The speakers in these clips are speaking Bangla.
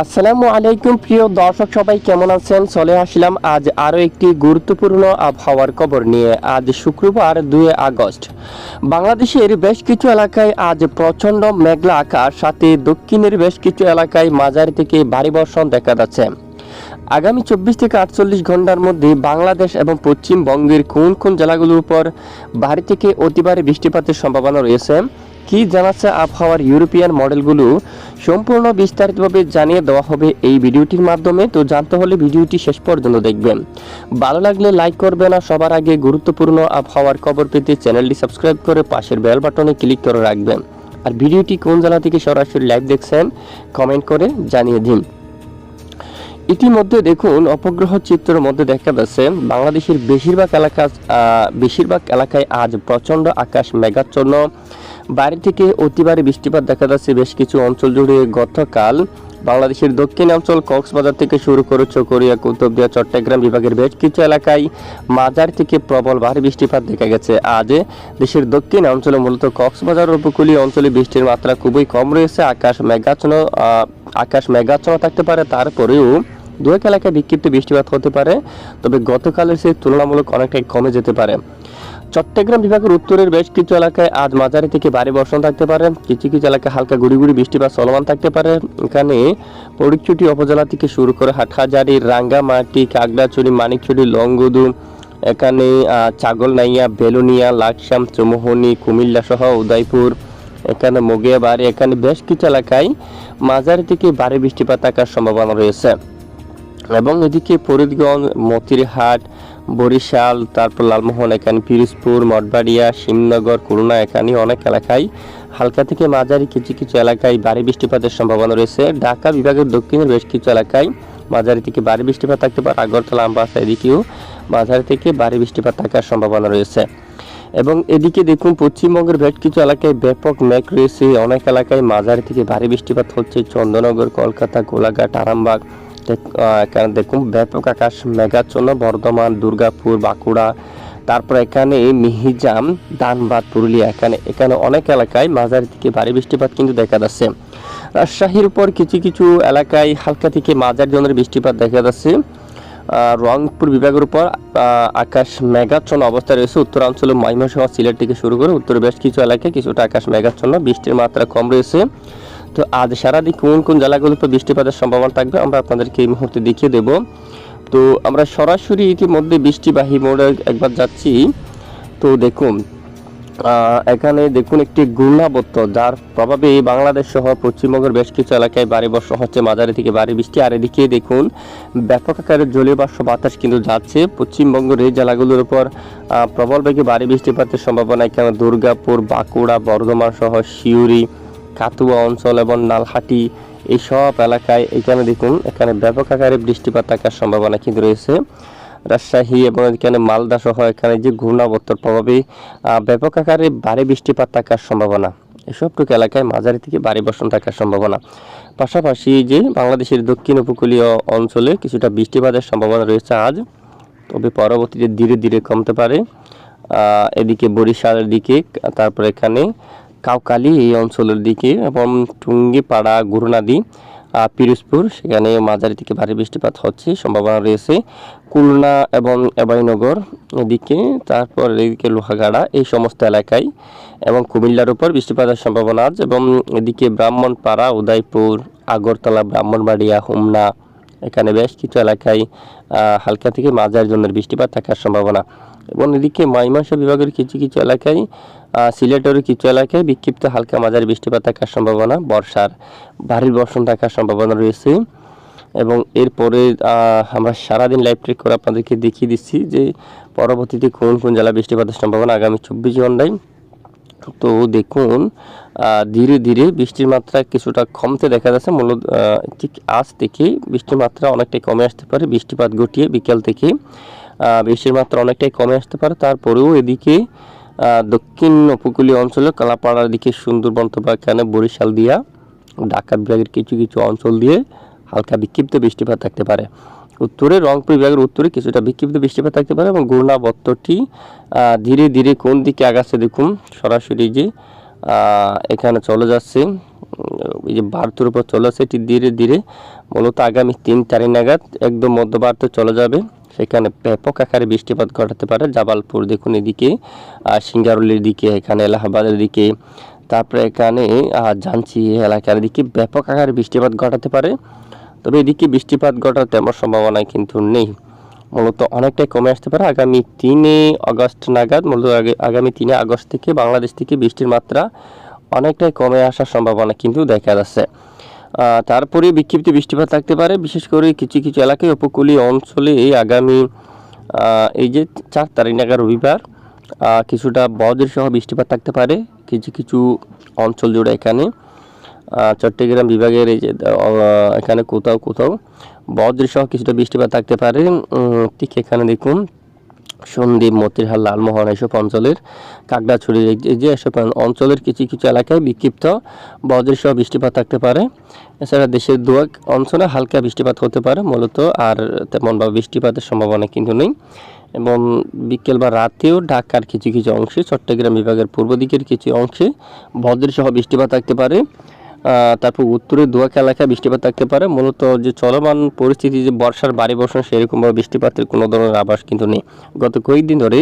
আসসালামু আলাইকুম, প্রিয় দর্শক সবাই কেমন আছেন? চলে আসলাম আজ আরও একটি গুরুত্বপূর্ণ আবহাওয়ার খবর নিয়ে। আজ শুক্রবার দুই আগস্ট। বাংলাদেশের বেশ কিছু এলাকায় আজ প্রচণ্ড মেঘলা আকাশ, সাথে দক্ষিণের বেশ কিছু এলাকায় মাঝারি থেকে ভারী বর্ষণ দেখা যাচ্ছে। আগামী চব্বিশ থেকে আটচল্লিশ ঘণ্টার মধ্যে বাংলাদেশ এবং পশ্চিমবঙ্গের কোন কোন জেলাগুলোর উপর ভারী থেকে অতি ভারী বৃষ্টিপাতের সম্ভাবনা রয়েছে? কি জানাচ্ছে আবহাওয়ার ইউরোপিয়ান মডেলগুলো সম্পূর্ণ বিস্তারিতভাবে জানিয়ে দেওয়া হবে এই ভিডিওটির মাধ্যমে। তো জানতে হলে ভিডিওটি শেষ পর্যন্ত দেখবেন। ভালো লাগলে লাইক করবেন আর সবার আগে গুরুত্বপূর্ণ আবহাওয়ার খবর পেতে চ্যানেলটি সাবস্ক্রাইব করে পাশের বেল বাটনে ক্লিক করে রাখবেন। আর ভিডিওটি কোন জেলা থেকে সরাসরি লাইভ দেখছেন, কমেন্ট করে জানিয়ে দিন। ইতিমধ্যে দেখুন, অপগ্রহ চিত্রের মধ্যে দেখা যাচ্ছে, বাংলাদেশের বেশিরভাগ এলাকা বেশিরভাগ এলাকায় আজ প্রচণ্ড আকাশ মেঘাচ্ছন্ন। বাইরে থেকে অতিবারে বৃষ্টিপাত দেখা যাচ্ছে বেশ কিছু অঞ্চল জুড়ে গতকাল। বাংলাদেশের দক্ষিণ অঞ্চল কক্সবাজার থেকে শুরু করে চকরিয়া, কুতুবদিয়া, চট্টগ্রাম বিভাগের বেশ কিছু এলাকায় মাঝার থেকে প্রবল ভারী বৃষ্টিপাত দেখা গেছে। আজ দেশের দক্ষিণ অঞ্চলে মূলত কক্সবাজার উপকূলীয় অঞ্চলে বৃষ্টির মাত্রা খুবই কম রয়েছে। আকাশ মেঘাচ্ছন্ন আকাশ মেঘাচ্ছন্ন থাকতে পারে, তারপরেও দু এক এলাকায় বিক্ষিপ্ত বৃষ্টিপাত হতে পারে, তবে গতকালের সে তুলনামূলক অনেকটাই কমে যেতে পারে। চট্টগ্রাম বিভাগের উত্তরের বেশ কিছু এলাকায় আজ মাঝারি থেকে ভারী বর্ষণ থাকতে পারে। কিছু কিছু এলাকায় হালকা গুড়ি গুড়ি বৃষ্টিপাত চলমান থাকতে পারে। এখানে পরিচুটি উপজেলা থেকে শুরু করে হাটহাজারি, রাঙ্গামাটি কাগড়াছড়ি মানিকছড়ি, লংগদু, এখানে ছাগলনাইয়া, বেলুনিয়া লাকসাম চৌমোহনি, কুমিল্লা সহ উদয়পুর, এখানে মগিয়াবাড়ি এখানে বেশ কিছু এলাকায় মাঝারি থেকে ভারী বৃষ্টিপাত থাকার সম্ভাবনা রয়েছে। এবং এদিকে ফরিদগঞ্জ, মতিরহাট বরিশাল, তারপর লালমোহন এখানে, পিরোজপুর, মঠবাড়িয়া শিমনগর করুণা এখানে অনেক এলাকায়। হালকা থেকে মাঝারি কিছু কিছু এলাকায় ভারী বৃষ্টিপাতের সম্ভাবনা রয়েছে। ঢাকা বিভাগের দক্ষিণের বেশ কিছু এলাকায় মাঝারি থেকে ভারী বৃষ্টিপাত থাকতে পারে। আগরতলা, আমবাসা এদিকেও মাঝারি থেকে ভারী বৃষ্টিপাত থাকার সম্ভাবনা রয়েছে। এবং এদিকে দেখুন, পশ্চিমবঙ্গের বেশ কিছু এলাকায় ব্যাপক মেঘ রয়েছে। অনেক এলাকায় মাঝারি থেকে ভারী বৃষ্টিপাত হচ্ছে। চন্দ্রনগর কলকাতা, গোলাঘাট, আরামবাগ এখানে দেখুন, ব্যাপক আকাশ, মেঘাচ্ছন্ন, বর্ধমান, দুর্গাপুর, বাঁকুড়া, তারপর এখানে মিহিজাম, ধানবাদ, পুরুলিয়া, এখানে এখানে অনেক এলাকায় মাঝারি থেকে ভারী বৃষ্টিপাত কিন্তু দেখা যাচ্ছে। রাজশাহীর উপর কিছু কিছু এলাকায় হালকা থেকে মাঝারি ধরনের বৃষ্টিপাত দেখা যাচ্ছে। রংপুর বিভাগের উপর আকাশ মেঘাচ্ছন্ন অবস্থায় রয়েছে। উত্তরাঞ্চলে ময়মনসিংহ সিলেট থেকে শুরু করে উত্তরে বেশ কিছু এলাকায় কিছুটা আকাশ মেঘাচ্ছন্ন, বৃষ্টির মাত্রা কম রয়েছে। তো আজ সারাদিন কোন কোন জেলাগুলোতে বৃষ্টিপাতের সম্ভাবনা থাকবে আমরা আপনাদেরকে এই মুহূর্তে দেখিয়ে দেব। তো আমরা সরাসরি ইতিমধ্যে বৃষ্টিবাহী মোড়ে একবার যাচ্ছি। তো দেখুন এখানে দেখুন একটি ঘূর্ণাবর্ত, যার প্রভাবে বাংলাদেশ সহ পশ্চিমবঙ্গের বেশ কিছু এলাকায় ভারী বর্ষণ হচ্ছে, মাঝারি থেকে ভারী বৃষ্টি। আর এদিকে দেখুন, ব্যাপক আকারে জলীয় বাষ্প বাতাস কিন্তু যাচ্ছে। পশ্চিমবঙ্গের এই জেলাগুলোর উপর প্রবল বেগে ভারী বৃষ্টিপাতের সম্ভাবনা। এখানে দুর্গাপুর, বাঁকুড়া, বর্ধমান সহ সিউড়ি কাতুয়া অঞ্চল এবং নালহাটি এই সব এলাকায় এখানে দেখুন, এখানে ব্যাপক আকারে বৃষ্টিপাত থাকার সম্ভাবনা কিন্তু রয়েছে। রাজশাহী এবং এখানে মালদা সহ এখানে যে ঘূর্ণাবর্তর প্রভাবে ব্যাপক আকারে ভারী বৃষ্টিপাত থাকার সম্ভাবনা। এসবটুকু এলাকায় মাঝারি থেকে ভারী বর্ষণ থাকার সম্ভাবনা। পাশাপাশি যে বাংলাদেশের দক্ষিণ উপকূলীয় অঞ্চলে কিছুটা বৃষ্টিপাতের সম্ভাবনা রয়েছে আজ, তবে পরবর্তীতে ধীরে ধীরে কমতে পারে। এদিকে বরিশালের দিকে, তারপর এখানে কাউকালি এই অঞ্চলের দিকে এবং টুঙ্গিপাড়া গুরুনাদি পিরোজপুর, সেখানে মাঝারি থেকে ভারী বৃষ্টিপাত হচ্ছে, সম্ভাবনা রয়েছে। খুলনা এবং এবাইনগর এদিকে, তারপর এদিকে লোহাগাড়া, এই সমস্ত এলাকায় এবং কুমিল্লার উপর বৃষ্টিপাতের সম্ভাবনা আছে এবং এদিকে ব্রাহ্মণপাড়া, উদয়পুর, আগরতলা, ব্রাহ্মণবাড়িয়া, হোমনা এখানে বেশ কিছু এলাকায় হালকা থেকে মাঝারি ধরনের বৃষ্টিপাত থাকার সম্ভাবনা। এবং এদিকে ময়মনসিংহ বিভাগের কিছু কিছু এলাকায় সিলেটের কিছু এলাকায় বিক্ষিপ্ত হালকা মাঝারি বৃষ্টিপাত থাকার সম্ভাবনা, বর্ষার ভারী বর্ষণ থাকার সম্ভাবনা রয়েছে। এবং এরপরে আমরা সারাদিন লাইভ ট্রেক করে আপনাদেরকে দেখিয়ে দিচ্ছি যে পরবর্তীতে কোন কোন জেলা বৃষ্টিপাতের সম্ভাবনা আগামী চব্বিশ ঘন্টায়। তো দেখুন ধীরে ধীরে বৃষ্টির মাত্রা কিছুটা কমতে দেখা যাচ্ছে। মূলত ঠিক আজ থেকে বৃষ্টির মাত্রা অনেকটাই কমে আসতে পারে। বৃষ্টিপাত ঘটিয়ে বিকেল থেকে বৃষ্টির মাত্রা অনেকটাই কমে আসতে পারে। তারপরেও এদিকে দক্ষিণ উপকূলীয় অঞ্চলে কালাপাড়ার দিকে সুন্দরবন এখানে বরিশাল দিয়া, ঢাকা বিভাগের কিছু কিছু অঞ্চল দিয়ে হালকা বিক্ষিপ্ত বৃষ্টিপাত থাকতে পারে। উত্তরে রংপুর বিভাগের উত্তরে কিছুটা বিক্ষিপ্ত বৃষ্টিপাত থাকতে পারে এবং আহ, ধীরে ধীরে কোন দিকে আগাচ্ছে দেখুন সরাসরি যে এখানে চলে যাচ্ছে এই যে ভারতের উপর চলে আসে এটি ধীরে ধীরে মূলত আগামী তিন তারিখ নাগাদ একদম মধ্য ভারতে চলে যাবে। সেখানে ব্যাপক আকারে বৃষ্টিপাত ঘটাতে পারে। জাবালপুর দেখুন এদিকে আর সিঙ্গারুলির দিকে এখানে এলাহাবাদের দিকে তারপরে এখানে ঝাঁসি এলাকার দিকে ব্যাপক আকারে বৃষ্টিপাত ঘটাতে পারে। তবে এদিকে বৃষ্টিপাত ঘটার তেমন সম্ভাবনা কিন্তু নেই। মূলত অনেকটাই কমে আসতে পারে আগামী তিনে আগস্ট নাগাদ, মূলত আগে- আগামী তিনে আগস্ট থেকে বাংলাদেশ থেকে বৃষ্টির মাত্রা অনেকটাই কমে আসার সম্ভাবনা কিন্তু দেখা যাচ্ছে। তারপরে বিক্ষিপ্ত বৃষ্টিপাত থাকতে পারে, বিশেষ করে কিছু কিছু এলাকায় উপকূলীয় অঞ্চলে এই আগামী এই যে চার তারিখ নাগাদ রবিবার কিছুটা বজ্র সহ বৃষ্টিপাত থাকতে পারে। কিছু কিছু অঞ্চল জুড়ে এখানে। চট্টগ্রাম বিভাগের এই যে এখানে কোথাও কোথাও বজ্র কিছুটা বৃষ্টিপাত থাকতে পারে। ঠিক এখানে দেখুন, সন্দ্বীপ, মতিরহাল, লালমোহন এসব অঞ্চলের কাকড়াছড়ি এই যে এসব অঞ্চলের কিছু কিছু এলাকায় বিক্ষিপ্ত বজ্র সহ বৃষ্টিপাত থাকতে পারে। এছাড়া দেশের দুয়াক অঞ্চলে হালকা বৃষ্টিপাত হতে পারে মূলত, আর তেমনভাবে বৃষ্টিপাতের সম্ভাবনা কিন্তু নেই। এবং বিকেল বা রাতেও ঢাকার কিছু কিছু অংশে, চট্টগ্রাম বিভাগের পূর্ব দিকের কিছু অংশে বজ্র সহ বৃষ্টিপাত থাকতে পারে। তারপর উত্তরে দোয়াক এলাকায় বৃষ্টিপাত থাকতে পারে। মূলত যে চলমান পরিস্থিতি, যে বর্ষার বাড়ি বর্ষণ, সেরকমভাবে বৃষ্টিপাতের কোনো ধরনের আভাস কিন্তু নেই। গত কয়েকদিন ধরে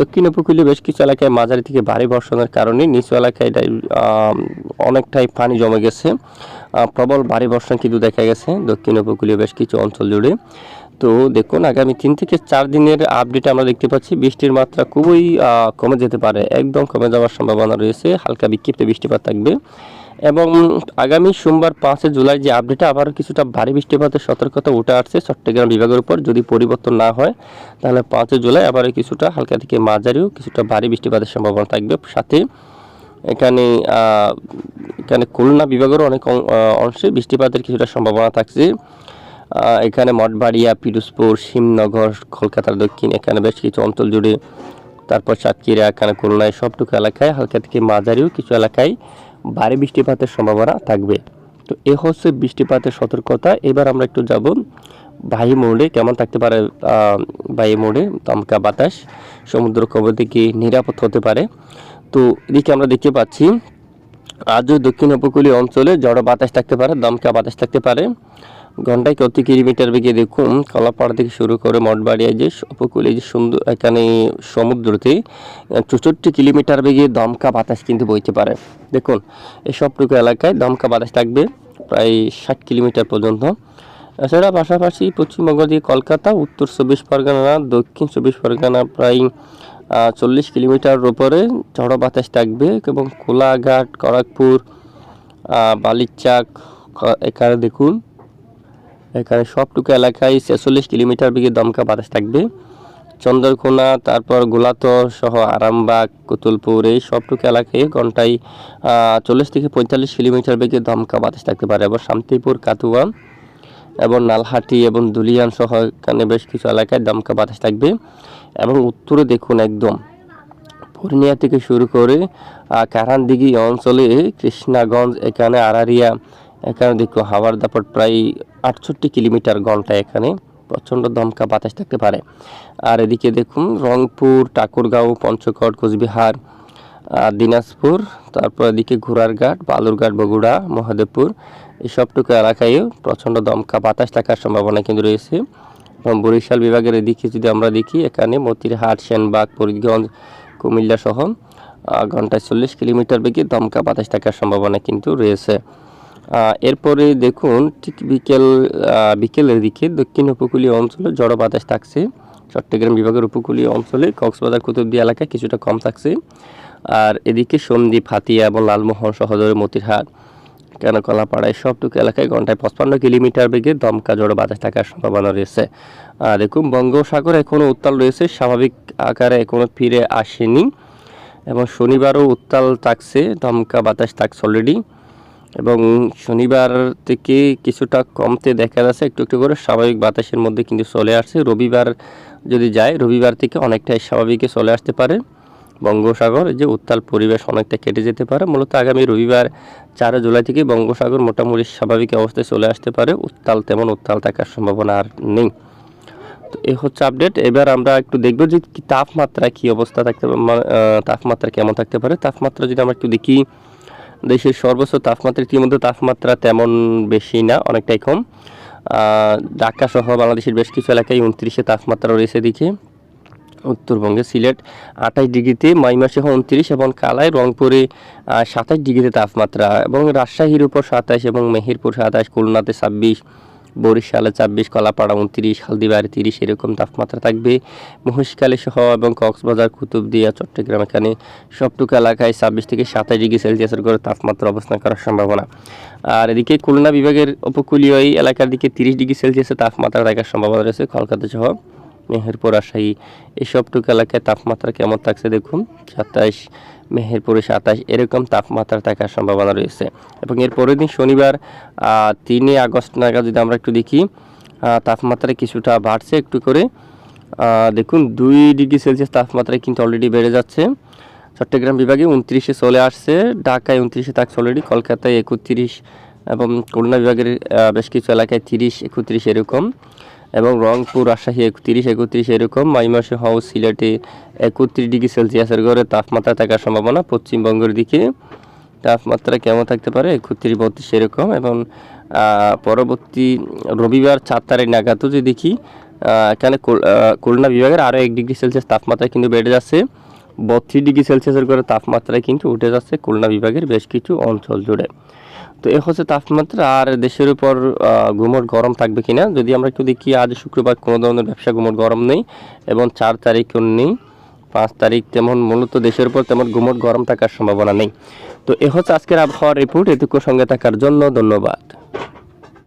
দক্ষিণ উপকূলীয় বেশ কিছু এলাকায় মাঝারি থেকে ভারী বর্ষণের কারণে নিচু এলাকায় অনেকটাই পানি জমে গেছে। প্রবল ভারী বর্ষণ কিন্তু দেখা গেছে দক্ষিণ উপকূলীয় বেশ কিছু অঞ্চল জুড়ে। তো দেখুন, আগামী তিন থেকে চার দিনের আপডেট আমরা দেখতে পাচ্ছি। বৃষ্টির মাত্রা খুবই কমে যেতে পারে, একদম কমে যাওয়ার সম্ভাবনা রয়েছে। হালকা বিক্ষিপ্ত বৃষ্টিপাত থাকবে। এবং আগামী সোমবার পাঁচে জুলাই যে আপডেটে আবারও কিছুটা ভারী বৃষ্টিপাতের সতর্কতা উঠে আসছে চট্টগ্রাম বিভাগের উপর। যদি পরিবর্তন না হয়, তাহলে পাঁচে জুলাই আবার কিছুটা হালকা থেকে মাঝারিও কিছুটা ভারী বৃষ্টিপাতের সম্ভাবনা থাকবে। সাথে এখানে এখানে খুলনা বিভাগেরও অনেক অংশে বৃষ্টিপাতের কিছুটা সম্ভাবনা থাকছে। এখানে মঠবাড়িয়া, পিরোজপুর শিবনগর কলকাতার দক্ষিণ, এখানে বেশ কিছু অঞ্চল জুড়ে। তারপর সাতক্ষীরা, এখানে খুলনায় সবটুকু এলাকায় হালকা থেকে মাঝারিও কিছু এলাকায় ভারী বৃষ্টিপাতের সম্ভাবনা থাকবে। তো এ হচ্ছে বৃষ্টিপাতের সতর্কতা। এবার আমরা একটু যাব বাহি মোড়ে, কেমন থাকতে পারে বাহি মোড়ে, দমকা বাতাস, সমুদ্র কবর থেকে নিরাপদ হতে পারে? তো এদিকে আমরা দেখতে পাচ্ছি, আজও দক্ষিণ উপকূলীয় অঞ্চলে জড়ো বাতাস থাকতে পারে, দমকা বাতাস থাকতে পারে। ঘন্টায় কত কিলোমিটার বেগে দেখুন কলাপাড়া থেকে শুরু করে মঠবাড়িয়া যে উপকূলে যে সুন্দর এখানে সমুদ্রতে চৌষট্টি কিলোমিটার বেগে দমকা বাতাস কিন্তু বইতে পারে। দেখুন এই সবটুকু এলাকায় দমকা বাতাস থাকবে প্রায় ষাট কিলোমিটার পর্যন্ত। এছাড়া পাশাপাশি পশ্চিমবঙ্গ দিয়ে কলকাতা উত্তর চব্বিশ পরগনা দক্ষিণ চব্বিশ পরগনা প্রায় চল্লিশ কিলোমিটার উপরে ঝড়ো বাতাস থাকবে এবং কোলাঘাট আহ, বালিচাক এখানে দেখুন এখানে সবটুকু এলাকায় ছেচল্লিশ কিলোমিটার বেগে দমকা বাতাস থাকবে। চন্দ্রকোনা, তারপর গোলাতর সহ আরামবাগ, কুতুলপুর, এই সবটুকু এলাকায় ঘন্টায় চল্লিশ থেকে পঁয়তাল্লিশ কিলোমিটার বেগে দমকা বাতাস থাকতে পারে এবং শান্তিপুর, কাতুয়া এবং নালহাটি এবং দুলিয়ান সহ এখানে বেশ কিছু এলাকায় দমকা বাতাস থাকবে। এবং উত্তরে দেখুন একদম পূর্ণিয়া থেকে শুরু করে কারানদিঘি অঞ্চলে কৃষ্ণাগঞ্জ, এখানে আরারিয়া এখানে দেখো হাওয়ার দাপট প্রায় আটষট্টি কিলোমিটার ঘন্টায় এখানে। প্রচণ্ড দমকা বাতাস থাকতে পারে। আর এদিকে দেখুন, রংপুর, ঠাকুরগাঁও, পঞ্চগড়, কোচবিহার দিনাজপুর, তারপর এদিকে ঘোড়ারঘাট, বালুরঘাট, বগুড়া, মহাদেবপুর এই সবটুকু এলাকায়ও প্রচণ্ড দমকা বাতাস থাকার সম্ভাবনা কিন্তু রয়েছে। এবং বরিশাল বিভাগের এদিকে যদি আমরা দেখি, এখানে মতিরহাট, সেনবাগ, ফরিদগঞ্জ, কুমিল্লা সহ ঘন্টায় চল্লিশ কিলোমিটার বেগে দমকা বাতাস থাকার সম্ভাবনা কিন্তু রয়েছে। এরপরে দেখুন, ঠিক বিকেল বিকেলের দিকে দক্ষিণ উপকূলীয় অঞ্চলে জড়ো বাতাস থাকছে। চট্টগ্রাম বিভাগের উপকূলীয় অঞ্চলে কক্সবাজার কুতুবদিয়া এলাকায় কিছুটা কম থাকছে। আর এদিকে সন্দ্বীপ, হাতিয়া এবং লালমোহন সহদরে মতিরহাট কেন কলাপাড়ায় সবটুকু এলাকায় ঘন্টায় পঁচপান্ন কিলোমিটার বেগে দমকা জড়ো বাতাস থাকার সম্ভাবনা রয়েছে। দেখুন বঙ্গোসাগর এখনও উত্তাল রয়েছে, স্বাভাবিক আকারে এখনও ফিরে আসেনি। এবং শনিবারও উত্তাল থাকছে, দমকা বাতাস থাকছে অলরেডি এবং শনিবার থেকে কিছুটা কমতে দেখা যাচ্ছে, একটু একটু করে স্বাভাবিক বাতাসের মধ্যে কিন্তু চলে আসছে। রবিবার যদি যায়, রবিবার থেকে অনেকটাই স্বাভাবিকে চলে আসতে পারে। বঙ্গোসাগর যে উত্তাল পরিবেশ অনেকটা কেটে যেতে পারে। মূলত আগামী রবিবার চার জুলাই থেকে বঙ্গোসাগর মোটামুটি স্বাভাবিক অবস্থায় চলে আসতে পারে। উত্তাল, তেমন উত্তাল থাকার সম্ভাবনা আর নেই। তো এ হচ্ছে আপডেট। এবার আমরা একটু দেখব যে তাপমাত্রা, কি অবস্থা থাকতে তাপমাত্রা কেমন থাকতে পারে। তাপমাত্রা যদি আমরা একটু দেখি দেশের সর্বোচ্চ তাপমাত্রা ইতিমধ্যে তাপমাত্রা তেমন বেশি না, অনেকটাই কম। ঢাকা সহ বাংলাদেশের বেশ কিছু এলাকায় উনত্রিশে তাপমাত্রা রয়েছে দিকে উত্তরবঙ্গে সিলেট আঠাশ ডিগ্রিতে মাই মাসে উনত্রিশ এবং কালায় রংপুরে সাতাশ ডিগ্রিতে তাপমাত্রা এবং রাজশাহীর উপর সাতাশ এবং মেহেরপুর সাতাশ, খুলনাতে ছাব্বিশ। বরিশালে ছাব্বিশ, কলাপাড়া উনত্রিশ, হালদিবাড়ি তিরিশ, এরকম তাপমাত্রা থাকবে। মহিষকালী সহ এবং কক্সবাজার, কুতুবদিয়া, চট্টগ্রাম এখানে সবটুকু এলাকায় ছাব্বিশ থেকে সাতাশ ডিগ্রি সেলসিয়াসের করে তাপমাত্রা অবস্থান করার সম্ভাবনা। আর এদিকে খুলনা বিভাগের উপকূলীয় এই এলাকার দিকে তিরিশ ডিগ্রি সেলসিয়াসের তাপমাত্রা থাকার সম্ভাবনা রয়েছে। কলকাতা সহ মেহেরপুর, রাজশাহী এইসবটুকু এলাকায় তাপমাত্রা কেমন থাকছে দেখুন। সাতাশ মেহেরপুরে সাতাশ এরকম তাপমাত্রা থাকার সম্ভাবনা রয়েছে। এবং এর পরের দিন শনিবার আহ, তিনে আগস্ট নাগাদ যদি আমরা একটু দেখি তাপমাত্রা কিছুটা বাড়ছে একটু করে। দেখুন দুই ডিগ্রি সেলসিয়াস তাপমাত্রা কিন্তু অলরেডি বেড়ে যাচ্ছে। চট্টগ্রাম বিভাগে উনত্রিশে চলে আসছে ঢাকায় উনত্রিশে থাকছে অলরেডি কলকাতায় একত্রিশ এবং খুলনা বিভাগের বেশ কিছু এলাকায় তিরিশ একত্রিশ এরকম। এবং রংপুর, রাজশাহী একত্রিশ একত্রিশ এরকম। ময়মনসিংহ ও সিলেটে একত্রিশ ডিগ্রি সেলসিয়াসের ঘরে তাপমাত্রা থাকার সম্ভাবনা। পশ্চিমবঙ্গের দিকে তাপমাত্রা কেমন থাকতে পারে? একত্রিশ, বত্রিশ এরকম এবং পরবর্তী রবিবার চার তারিখ নাগাদও যদি দেখি এখানে খুল- খুলনা বিভাগের আরও এক ডিগ্রি সেলসিয়াস তাপমাত্রা কিন্তু বেড়ে যাচ্ছে। বত্রিশ ডিগ্রি সেলসিয়াসের করে তাপমাত্রা কিন্তু উঠে যাচ্ছে খুলনা বিভাগের বেশ কিছু অঞ্চল জুড়ে। তো এ হচ্ছে তাপমাত্রা আর দেশের উপর ঘুমট গরম থাকবে কিনা? যদি আমরা একটু দেখি, আজ শুক্রবার কোনো ধরনের ব্যবসা ঘুমট গরম নেই এবং চার তারিখ নেই, পাঁচ তারিখ তেমন মূলত দেশের উপর তেমন ঘুমট গরম থাকার সম্ভাবনা নেই। তো এ হচ্ছে আজকের আবহাওয়ার রিপোর্ট এটুকু সঙ্গে থাকার জন্য ধন্যবাদ।